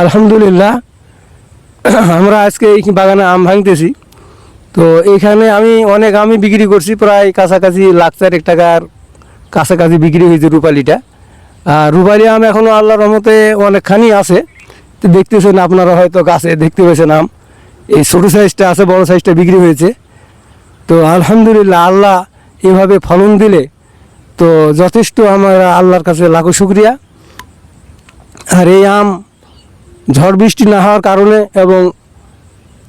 আলহামদুলিল্লাহ। আমরা আজকে এই বাগানে আম ভাঙতেছি। তো এইখানে আমি অনেক আমি বিক্রি করছি, প্রায় কাছাকাছি লাখ চারেক টাকার কাছাকাছি বিক্রি হয়েছে রূপালিটা। আর রূপালি আম এখনও আল্লাহর রহমতে অনেকখানি আছে। তো দেখতেছেন আপনারা হয়তো গাছে দেখতে পেয়েছেন আম। এই ছোটো সাইজটা আছে, বড় সাইজটা বিক্রি হয়েছে। তো আলহামদুলিল্লাহ আল্লাহ এভাবে ফলন দিলে তো যথেষ্ট আমরা আল্লাহর কাছে লাখো শুক্রিয়া। আর এই আম, ঝড় বৃষ্টি না হওয়ার কারণে এবং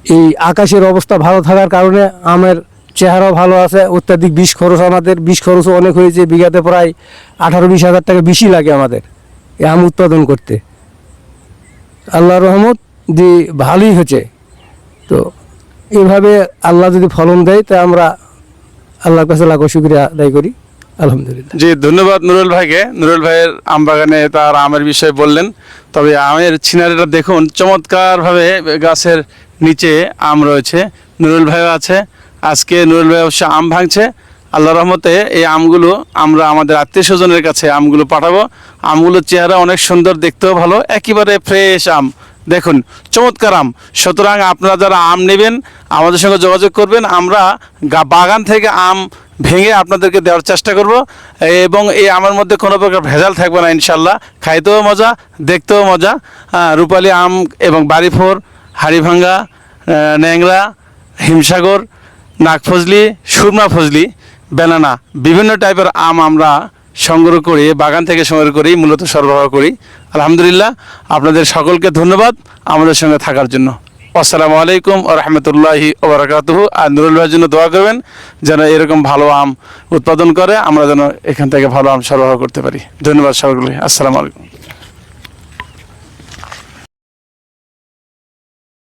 এই আকাশের অবস্থা ভালো থাকার কারণে আমের চেহারাও ভালো আছে। অত্যাধিক বিষ খরচ আমাদের, বিষ খরচও অনেক হয়েছে। বিঘাতে প্রায় আঠারো বিশ হাজার টাকা বেশি লাগে আমাদের এই আম উৎপাদন করতে। আল্লাহ রহমত যে ভালোই হয়েছে। তো এইভাবে আল্লাহ যদি ফলন দেয়, তা আমরা আল্লাহর কাছে লাখো শুক্রিয়া আদায় করি। আলহামদুলিল্লাহ। জি, ধন্যবাদ নুরুল ভাইকে। নুরুল ভাইয়ের আম বাগানে তার আমের বিষয়ে বললেন। তবে আমের ছিনারিটা দেখুন, চমৎকারভাবে গাছের নিচে আম রয়েছে। নুরুল ভাইও আছে। আজকে নুরুল ভাই অবশ্য আম ভাঙছে। আল্লাহ রহমতে এই আমগুলো আমরা আমাদের আত্মীয় স্বজনের কাছে আমগুলো পাঠাবো। আমগুলোর চেহারা অনেক সুন্দর, দেখতেও ভালো, একেবারে ফ্রেশ আম। দেখুন, চমৎকার আম। সুতরাং আপনারা যারা আম নেবেন, আমাদের সঙ্গে যোগাযোগ করবেন। আমরা বাগান থেকে আম ভেঙে আপনাদেরকে দেওয়ার চেষ্টা করব। এবং এই আমার মধ্যে কোনো প্রকার ভেজাল থাকবে না, ইনশাল্লাহ। খাইতেও মজা, দেখতেও মজা। রূপালী আম এবং বাড়িফোর, হাড়িভাঙ্গা ন্যাংরা, হিমসাগর, নাগফজলি, সুরমা ফজলি, বেনানা, বিভিন্ন টাইপের আম আমরা সংগ্রহ করি, বাগান থেকে সংগ্রহ করি, মূলত সরবরাহ করি। আলহামদুলিল্লাহ, আপনাদের সকলকে ধন্যবাদ আমাদের সঙ্গে থাকার জন্য। আসসালামু আলাইকুম রহমতুল্লাহি ওবরাকাতুহু আর নুরুল ভাইয়ের জন্য দোয়া করবেন, যেন এরকম ভালো আম উৎপাদন করে, আমরা যেন এখান থেকে ভালো আম সরবরাহ করতে পারি। ধন্যবাদ সকলকে। আসসালামু আলাইকুম।